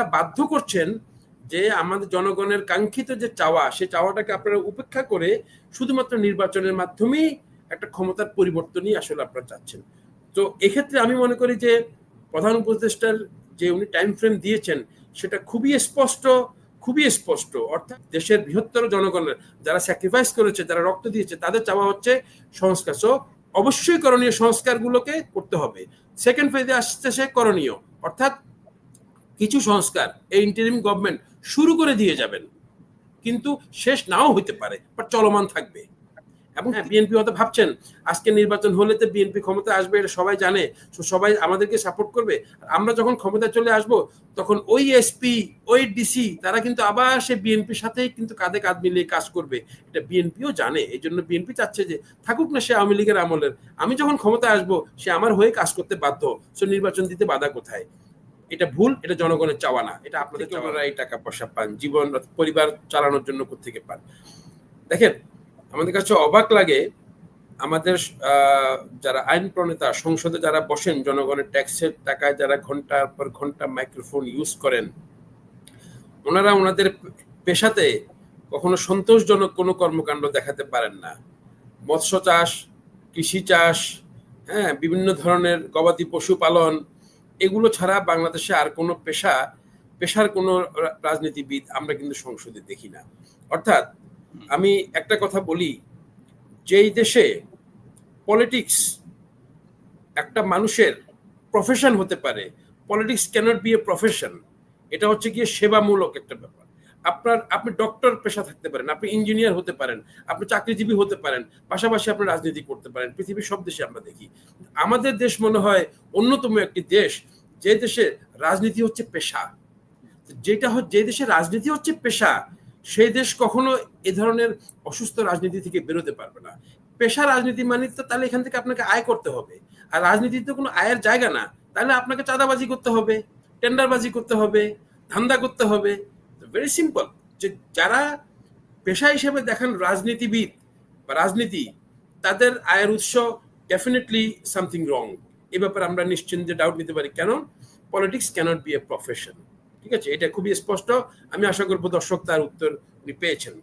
আপনারা বাধ্য করছেন যে আমাদের জনগণের কাঙ্ক্ষিত যে চাওয়া, সে চাওয়াটাকে আপনারা উপেক্ষা করে শুধুমাত্র নির্বাচনের মাধ্যমেই একটা ক্ষমতার পরিবর্তনই আসলে আপনারা চাচ্ছেন। তো এক্ষেত্রে আমি মনে করি যে প্রধান উপদেষ্টার যে উনি টাইম ফ্রেম দিয়েছেন, সেটা খুবই স্পষ্ট খুবই স্পষ্ট। অর্থাৎ দেশের বৃহত্তর জনগণের যারা স্যাক্রিফাইস করেছে, যারা রক্ত দিয়েছে, তাদের চাওয়া হচ্ছে সংস্কার। সো অবশ্যই করণীয় সংস্কারগুলোকে করতে হবে। সেকেন্ড ফেজে আসছে সে করণীয়। অর্থাৎ কিছু সংস্কার এই ইন্টারিম গভর্নমেন্ট শুরু করে দিয়ে যাবেন। কিন্তু শেষ নাও হইতে পারে বাট চলমান থাকবে। এবং হ্যাঁ। বিএনপি হয়তো ভাবছেন আজকে নির্বাচন হলে তো বিএনপি ক্ষমতা আসবে এটা সবাই জানে। তো সবাই আমাদেরকে সাপোর্ট করবে। আমরা যখন ক্ষমতায় চলে আসব তখন ওই এসপি ওই ডিসি তারা কিন্তু আবার সে বিএনপির সাথেই কিন্তু কাঁধে কাঁধ মিলিয়ে কাজ করবে। এটা বিএনপিও জানে। এই জন্য বিএনপি চাচ্ছে যে থাকুক না সে আওয়ামী লীগের আমলের। আমি যখন ক্ষমতায় আসব সে আমার হয়ে কাজ করতে বাধ্য। সে নির্বাচন দিতে বাধা কোথায়? এটা ভুল এটা জনগণের চাওয়া না। এটা আপনাদের আপনারা এই টাকা পয়সা পান জীবন পরিবার চালানোর জন্য কোথেকে পান। দেখেন আমাদের কাছে অবাক লাগে আমাদের যারা আইন প্রণেতা সংসদে যারা বসেন জনগণের ট্যাক্সের টাকায় যারা ঘণ্টার পর ঘণ্টা মাইক্রোফোন ইউজ করেন ওনারা ওনাদের পেশাতে কখনো সন্তোষজনক কোনো কর্মকাণ্ড দেখাতে পারেন না। মৎস্য চাষ কৃষি চাষ হ্যাঁ বিভিন্ন ধরনের গবাদি পশুপালন এগুলো ছাড়া বাংলাদেশে আর কোনো পেশা, পেশার কোনো রাজনীতিবিদ আমরা কিন্তু সংসদে দেখি না। অর্থাৎ আমি একটা কথা বলি, যেই দেশে পলিটিক্স একটা মানুষের প্রফেশন হতে পারে politics cannot be a profession এটা হচ্ছে গিয়ে সেবামূলক একটা ব্যাপার। আপনার, আপনি ডক্টর পেশা থাকতে পারেন, আপনি ইঞ্জিনিয়ার হতে পারেন, আপনি চাকরিজীবী হতে পারেন, পাশাপাশি আপনি রাজনীতি করতে পারেন, পৃথিবীর সব দেশে আমরা দেখি। আমাদের দেশ মনে হয় অন্যতম একটি দেশ, যে দেশে রাজনীতি হচ্ছে পেশা। যেটা যে দেশে রাজনীতি হচ্ছে পেশা সেই দেশ কখনো এ ধরনের অসুস্থ রাজনীতি থেকে বেরোতে পারবে না। পেশা রাজনীতি মানে তো তাহলে এখান থেকে আপনাকে আয় করতে হবে। আর রাজনীতি তো কোনো আয়ের জায়গা না, তাহলে আপনাকে চাঁদাবাজি করতে হবে, টেন্ডারবাজি করতে হবে, ধান্দা করতে হবে। ভেরি সিম্পল যে যারা পেশা হিসেবে দেখান রাজনীতিবিদ বা রাজনীতি, তাদের আয়ের উৎস ডেফিনেটলি সামথিং রং এ ব্যাপারে আমরা নিশ্চিন্তে ডাউট নিতে পারি। কেন? Politics cannot be a profession ঠিক আছে? এটা খুবই স্পষ্ট। আমি আশা করব দর্শক তার উত্তর উনি পেয়েছেন।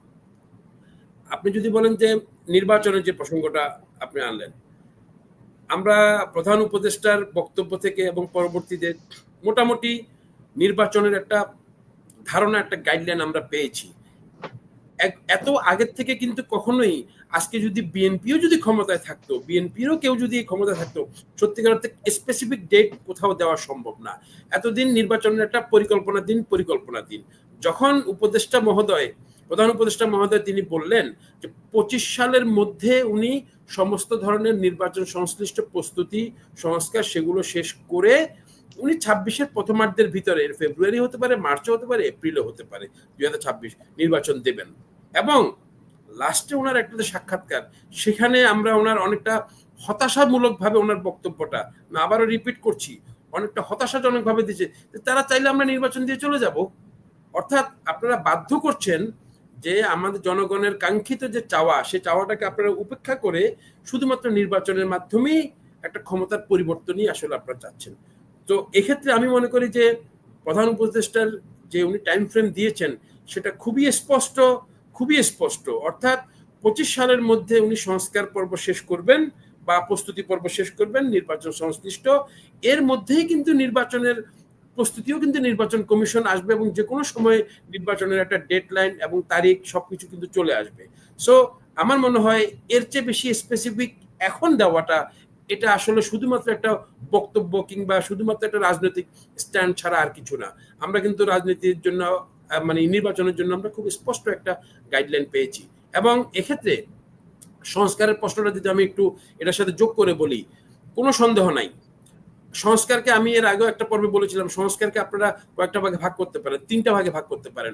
আপনি যদি বলেন যে নির্বাচনের যে প্রসঙ্গটা আপনি আনলেন, আমরা প্রধান উপদেষ্টার বক্তব্য থেকে এবং পরবর্তীতে মোটামুটি নির্বাচনের একটা ধারণা, একটা গাইডলাইন আমরা পেয়েছি। এত আগের থেকে কিন্তু কখনোই আজকে যদি বিএনপিও যদি ক্ষমতায় থাকতো বিএনপিরও কেউ যদি ক্ষমতায় থাকতো, সত্যিকার অর্থে স্পেসিফিক ডেট কোথাও দেওয়া সম্ভব না। এতদিন নির্বাচনের একটা পরিকল্পনা দিন পরিকল্পনা দিন। যখন উপদেষ্টা মহোদয়, প্রধান উপদেষ্টা মহোদয় তিনি বললেন যে পঁচিশ সালের মধ্যে উনি সমস্ত ধরনের নির্বাচন সংশ্লিষ্ট প্রস্তুতি, সংস্কার সেগুলো শেষ করে উনি ছাব্বিশের প্রথমার্ধের ভিতরে, ফেব্রুয়ারি হতে পারে, মার্চও হতে পারে, এপ্রিলও হতে পারে, দুই হাজার ছাব্বিশ নির্বাচন দেবেন। এবং লাস্টে ওনার একটা সাক্ষাৎকার, সেখানে আমরা ওনার অনেকটা হতাশামূলক ভাবে ওনার বক্তব্যটা, না আবারও রিপিট করছি, অনেকটা হতাশাজনক ভাবে দিয়েছে তারা চাইলে আমরা নির্বাচন দিয়ে চলে যাব। অর্থাৎ আপনারা বাধ্য করছেন যে আমাদের জনগণের কাঙ্ক্ষিত যে চাওয়া, সে চাওয়াটাকে আপনারা উপেক্ষা করে শুধুমাত্র নির্বাচনের মাধ্যমেই একটা ক্ষমতার পরিবর্তনই আসলে আপনারা চাচ্ছেন। তো এক্ষেত্রে আমি মনে করি যে প্রধান উপদেষ্টার যে উনি টাইম ফ্রেম দিয়েছেন, সেটা খুবই স্পষ্ট খুবই স্পষ্ট। অর্থাৎ পঁচিশ সালের মধ্যে উনি সংস্কার পর্ব শেষ করবেন বা প্রস্তুতি পর্ব শেষ করবেন, নির্বাচন সংশ্লিষ্ট। এর মধ্যেই কিন্তু নির্বাচনের প্রস্তুতিও কিন্তু নির্বাচন কমিশন আসবে এবং যে কোনো সময় নির্বাচনের একটা ডেডলাইন এবং তারিখ সবকিছু কিন্তু চলে আসবে। সো আমার মনে হয় এর চেয়ে বেশি স্পেসিফিক এখন দেওয়াটা এটা আসলে শুধুমাত্র একটা বক্তব্য কিংবা শুধুমাত্র একটা রাজনৈতিক স্ট্যান্ড ছাড়া আর কিছু না। আমরা কিন্তু রাজনীতির জন্য মানে নির্বাচনের জন্য আমরা খুব স্পষ্ট একটা গাইডলাইন পেয়েছি। এবং এক্ষেত্রে সংস্কারের প্রশ্নটা যদি আমি একটু এটার সাথে যোগ করে বলি, কোনো সন্দেহ নাই। সংস্কারকে আমি এর আগেও একটা পর্বে বলেছিলাম, সংস্কারকে আপনারা কয়েকটা ভাগে ভাগ করতে পারেন, তিনটা ভাগে ভাগ করতে পারেন।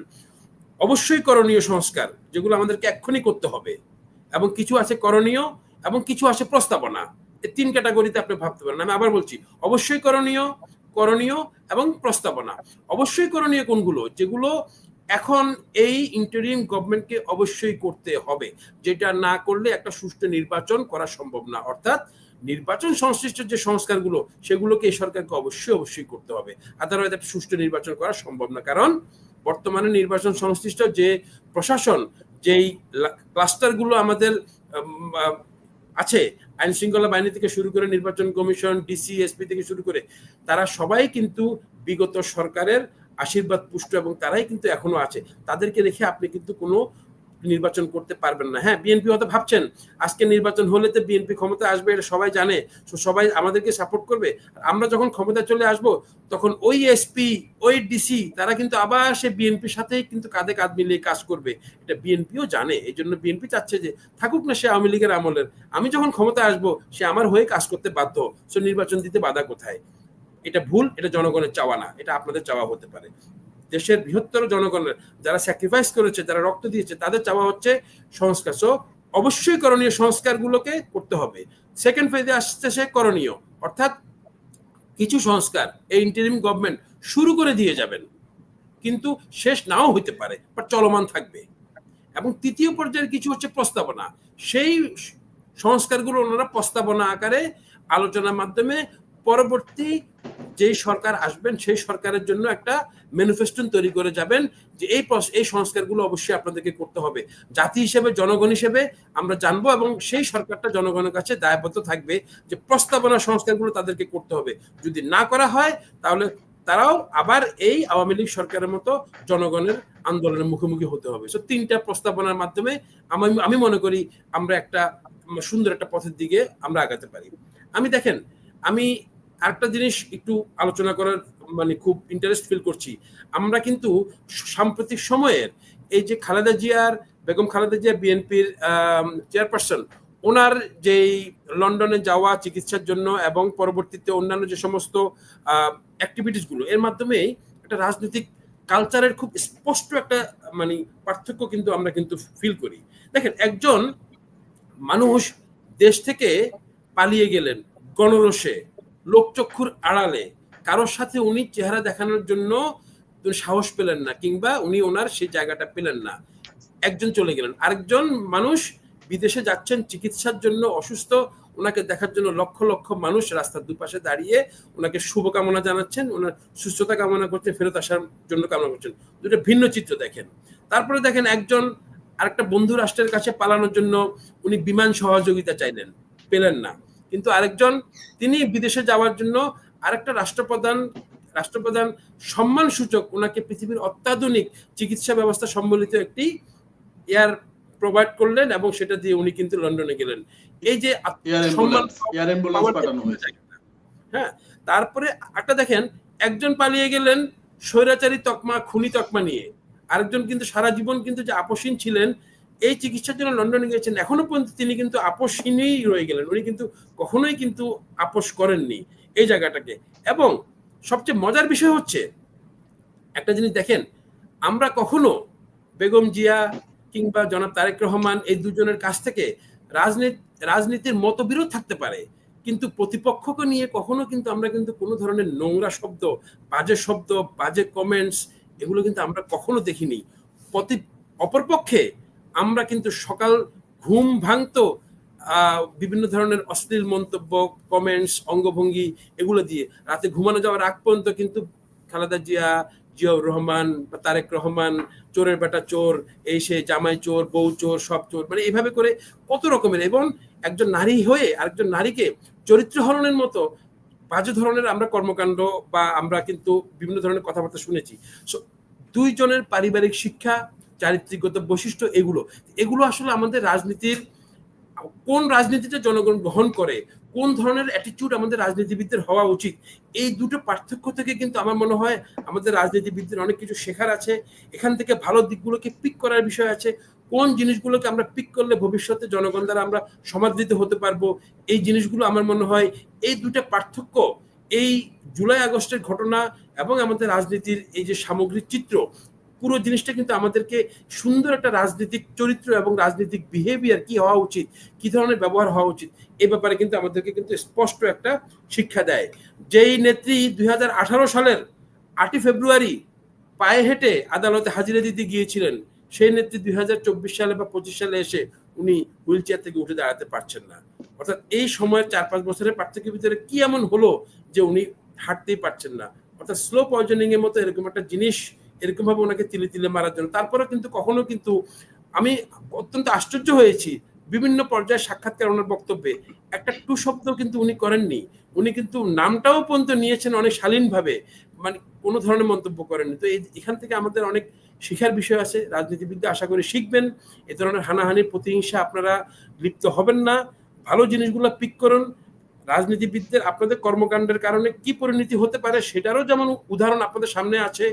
অবশ্যই করণীয় সংস্কার, যেগুলো আমাদেরকে এক্ষুনি করতে হবে। এবং কিছু আছে করণীয় এবং কিছু আছে প্রস্তাবনা। তিন ক্যাটাগরিতে আপনি ভাবতে পারেন। আমি আবার বলছি, অবশ্যই করণীয় করণীয় এবং প্রস্তাবনা। অবশ্যই করণীয় কোনগুলো? যেগুলো এখন এই ইন্টারিম গভর্নমেন্টকে অবশ্যই করতে হবে। যেটা না করলে একটা সুষ্ঠু নির্বাচন করা সম্ভব না। অর্থাৎ নির্বাচন সংশ্লিষ্ট যে সংস্কারগুলো, সেগুলোকে এই সরকারকে অবশ্যই অবশ্যই করতে হবে। আদারওয়াইজ একটা সুষ্ঠু নির্বাচন করা সম্ভব না। কারণ বর্তমানে নির্বাচন সংশ্লিষ্ট যে প্রশাসন, যেই ক্লাস্টারগুলো আমাদের আছে, আইন শৃঙ্খলা বাহিনী থেকে শুরু করে নির্বাচন কমিশন ডিসি এসপি থেকে শুরু করে, তারা সবাই কিন্তু বিগত সরকারের আশীর্বাদ পুষ্ট এবং তারাই কিন্তু এখনও আছে। তাদেরকে রেখে আপনি কিন্তু কোনো নির্বাচন করতে পারবেন না। হ্যাঁ বিএনপি হয়তো ভাবছেন, আজকে নির্বাচন হলে তো বিএনপি ক্ষমতা আসবে, এটা সবাই জানে। সবাই আমাদেরকে সাপোর্ট করবে। আমরা যখন ক্ষমতা চলে আসব, তখন ওই এসপি ওই ডিসি তারা কিন্তু আবার সে বিএনপির সাথেই কিন্তু কাঁধে কাঁধ মিলিয়ে কাজ করবে। এটা বিএনপিও জানে। এই জন্য বিএনপি চাচ্ছে যে, থাকুক না সে আওয়ামী লীগের আমলের। আমি যখন ক্ষমতা আসব, সে আমার হয়ে কাজ করতে বাধ্য। সে নির্বাচন দিতে বাধা কোথায়? এটা ভুল, এটা জনগণের চাওয়া না। এটা আপনাদের চাওয়া হতে পারে। দেশের বৃহত্তর জনগণের যারা স্যাক্রিফাইস করেছে, যারা রক্ত দিয়েছে, তাদের চাওয়া হচ্ছে সংস্কার। সো অবশ্যই করণীয় সংস্কারগুলোকে করতে হবে। সেকেন্ড ফেজে আসছে সে করণীয়। অর্থাৎ কিছু সংস্কার এই ইন্টারিম গভর্নমেন্ট শুরু করে দিয়ে যাবেন। কিন্তু শেষ নাও হইতে পারে বা চলমান থাকবে। এবং তৃতীয় পর্যায়ের কিছু হচ্ছে প্রস্তাবনা। সেই সংস্কারগুলো ওনারা প্রস্তাবনা আকারে আলোচনার মাধ্যমে পরবর্তী যেই সরকার আসবেন, সেই সরকারের জন্য একটা ম্যানিফেস্টন তৈরি করে যাবেন যে এই এই সংস্কারগুলো অবশ্যই আপনাদেরকে করতে হবে। জাতি হিসেবে, জনগণ হিসেবে আমরা জানব এবং সেই সরকারটা জনগণের কাছে দায়বদ্ধ থাকবে যে প্রস্তাবনা সংস্কারগুলো তাদেরকে করতে হবে। যদি না করা হয়, তাহলে তারাও আবার এই আওয়ামী লীগ সরকারের মতো জনগণের আন্দোলনের মুখোমুখি হতে হবে। সো তিনটা প্রস্তাবনার মাধ্যমে আমি আমি মনে করি আমরা একটা সুন্দর একটা পথের দিকে আমরা আগাতে পারি। আমি দেখেন, আমি আরেকটা জিনিস একটু আলোচনা করার মানে খুব ইন্টারেস্ট ফিল করছি। আমরা কিন্তু সাম্প্রতিক সময়ের এই যে খালেদা জিয়ার, বেগম খালেদা জিয়া বিএনপির চেয়ারপারসন ওনার যেই লন্ডনে যাওয়া চিকিৎসার জন্য এবং পরবর্তীতে অন্যান্য যে সমস্ত অ্যাক্টিভিটিসগুলো এর মাধ্যমেই একটা রাজনৈতিক কালচারের খুব স্পষ্ট একটা মানে পার্থক্য কিন্তু আমরা কিন্তু ফিল করি। দেখেন, একজন মানুষ দেশ থেকে পালিয়ে গেলেন গণরসে লোকচক্ষুর আড়ালে। কারোর সাথে উনি চেহারা দেখানোর জন্য সাহস পেলেন না, কিংবা উনি ওনার সেই জায়গাটা পেলেন না। একজন চলে গেলেন। আরেকজন মানুষ বিদেশে যাচ্ছেন, চিকিৎসার জন্য অসুস্থ, ওনাকে দেখার জন্য লক্ষ লক্ষ মানুষ রাস্তার দুপাশে দাঁড়িয়ে ওনাকে শুভকামনা জানাচ্ছেন, ওনার সুস্থতা কামনা করছেন, ফেরত আসার জন্য কামনা করছেন। দুটো ভিন্ন চিত্র দেখেন। তারপরে দেখেন একজন আরেকটা বন্ধু রাষ্ট্রের কাছে পালানোর জন্য উনি বিমান সহযোগিতা চাইলেন, পেলেন না। কিন্তু আরেকজন তিনি বিদেশে যাওয়ার জন্য আরেকটা রাষ্ট্রপ্রধান রাষ্ট্রপ্রধান সম্মান সূচক ওনাকে পৃথিবীর অত্যাধুনিক চিকিৎসা ব্যবস্থা সম্বলিত একটি এয়ার প্রোভাইড করলেন এবং সেটা দিয়ে উনি কিন্তু লন্ডনে গেলেন। এই যে হ্যাঁ তারপরে একটা দেখেন একজন পালিয়ে গেলেন স্বৈরাচারী তকমা খুনি তকমা নিয়ে। আরেকজন কিন্তু সারা জীবন কিন্তু যে আপসীন ছিলেন এই চিকিৎসার জন্য লন্ডনে গিয়েছেন, এখনও পর্যন্ত তিনি কিন্তু আপোষহীনই রয়ে গেলেন। উনি কিন্তু কখনোই কিন্তু আপোষ করেননি এই জায়গাটাকে। এবং সবচেয়ে মজার বিষয় হচ্ছে, একটা জিনিস দেখেন, আমরা কখনো বেগম জিয়া কিংবা জনাব তারেক রহমান এই দুজনের কাছ থেকে রাজনীতি, রাজনীতির মতবিরোধ থাকতে পারে। কিন্তু প্রতিপক্ষকে নিয়ে কখনো কিন্তু আমরা কিন্তু কোনো ধরনের নোংরা শব্দ, বাজে শব্দ, বাজে কমেন্টস এগুলো কিন্তু আমরা কখনো দেখিনি। প্রতি, অপরপক্ষে আমরা কিন্তু সকাল ঘুম ভাঙত বিভিন্ন ধরনের অশ্লীল মন্তব্য কমেন্টস অঙ্গভঙ্গি এগুলো দিয়ে। রাতে ঘুমানো যাওয়ার আগ পর্যন্ত কিন্তু খালেদা জিয়া, জিয়াউর রহমান, বা তারেক রহমান, চোরের বেটা চোর, এই সে জামাই চোর, বউ চোর, সব চোর মানে এইভাবে করে কত রকমের, এবং একজন নারী হয়ে আরেকজন নারীকে চরিত্র হরণের মতো বাজে ধরনের আমরা কর্মকাণ্ড বা আমরা কিন্তু বিভিন্ন ধরনের কথাবার্তা শুনেছি। সো দুইজনের পারিবারিক শিক্ষা চারিত্রিকগত বৈশিষ্ট্য এগুলো। এগুলো আসলে আমাদের রাজনীতির, কোন রাজনীতিটা জনগণ গ্রহণ করে, কোন ধরনের অ্যাটিটিউড আমাদের রাজনীতিবিদদের হওয়া উচিত, এই দুটো পার্থক্য থেকে কিন্তু আমার মনে হয় আমাদের রাজনীতিবিদদের অনেক কিছু শেখার আছে। এখান থেকে ভালো দিকগুলোকে পিক করার বিষয় আছে। কোন জিনিসগুলোকে আমরা পিক করলে ভবিষ্যতে জনগণ দ্বারা আমরা সমাদৃত হতে পারব, এই জিনিসগুলো আমার মনে হয় এই দুটো পার্থক্য, এই জুলাই আগস্টের ঘটনা এবং আমাদের রাজনীতির এই যে সামগ্রিক চিত্র পুরো জিনিসটা কিন্তু আমাদেরকে সুন্দর একটা রাজনৈতিক চরিত্র এবং রাজনৈতিক বিহেভিয়ার কি হওয়া উচিত? কি ধরনের ব্যবহার হওয়া উচিত? এ ব্যাপারে কিন্তু আমাদেরকে কিন্তু স্পষ্ট একটা শিক্ষা দেয়। যেই নেত্রী দুই হাজার আঠারো সালের আটই ফেব্রুয়ারি পায়ে হেঁটে আদালতে হাজিরা দিতে গিয়েছিলেন, সেই নেত্রী দুই হাজার চব্বিশ সালে বা পঁচিশ সালে এসে উনি হুইল চেয়ার থেকে উঠে দাঁড়াতে পারছেন না। অর্থাৎ এই সময়ের চার পাঁচ বছরের পার্থক্যের ভিতরে কি এমন হলো যে উনি হাঁটতেই পারছেন না? অর্থাৎ স্লো পয়জনিং এর মতো এরকম একটা জিনিস এরকম ভাবে ওনাকে তিলে তিলে মারার জন্য। তারপরে কিন্তু কখনো কিন্তু আমি অত্যন্ত আশ্চর্য হয়েছি বিভিন্ন পর্যায়ে সাক্ষাৎকার ওনার বক্তব্যে। একটা টু শব্দ কিন্তু উনি করেননি। উনি কিন্তু নামটাও পর্যন্ত নিয়েছেন অনেক শালীনভাবে। মানে কোনো ধরনের মন্তব্য করেননি। তো এখান থেকে আমাদের অনেক শিখার বিষয় আছে। রাজনীতিবিদ্যা আশা করি শিখবেন। এ ধরনের হানাহানি প্রতিহিংসা আপনারা লিপ্ত হবেন না। ভালো জিনিসগুলো পিক করুন। রাজনীতিবিদদের আপনাদের কর্মকাণ্ডের কারণে কি পরিণতি হতে পারে সেটারও যেমন উদাহরণ আপনাদের সামনে আছে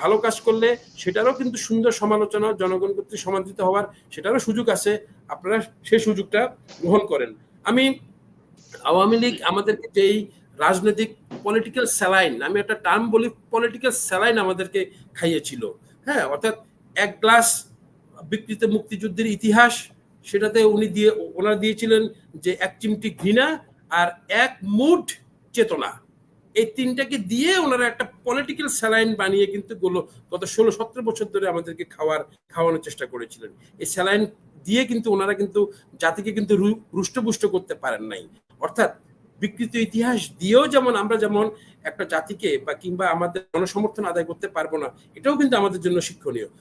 ভালো কাজ করলে সেটারও কিন্তু সুন্দর সমালোচনা জনগণ কর্তৃক সমাদৃত হওয়ার সেটারও সুযোগ আছে। আপনারা সেই সুযোগটা গ্রহণ করেন। আমি আওয়ামী লীগ আমাদেরকে যেই রাজনৈতিক পলিটিক্যাল স্যালাইন আমি একটা টার্ম বলি পলিটিক্যাল স্যালাইন আমাদেরকে খাইয়েছিল। হ্যাঁ অর্থাৎ এক গ্লাস বিকৃত মুক্তিযুদ্ধের ইতিহাস, সেটাতে উনি দিয়ে, ওনারা দিয়েছিলেন যে এক চিমটি ঘৃণা আর এক মুঠ চেতনা। এই তিনটাকে দিয়ে ওনারা একটা পলিটিক্যাল স্যালাইন বানিয়ে কিন্তু গুলো, গত ষোলো সতেরো বছর ধরে আমাদেরকে খাওয়ার, খাওয়ানোর চেষ্টা করেছিলেন। এই স্যালাইন দিয়ে কিন্তু ওনারা কিন্তু জাতিকে কিন্তু রুষ্টপুষ্ট করতে পারেন নাই। অর্থাৎ বিকৃত ইতিহাস দিয়েও যেমন আমরা যেমন একটা জাতিকে বা কিংবা আমাদের জনসমর্থন আদায় করতে পারব না, এটাও কিন্তু আমাদের জন্য শিক্ষণীয়।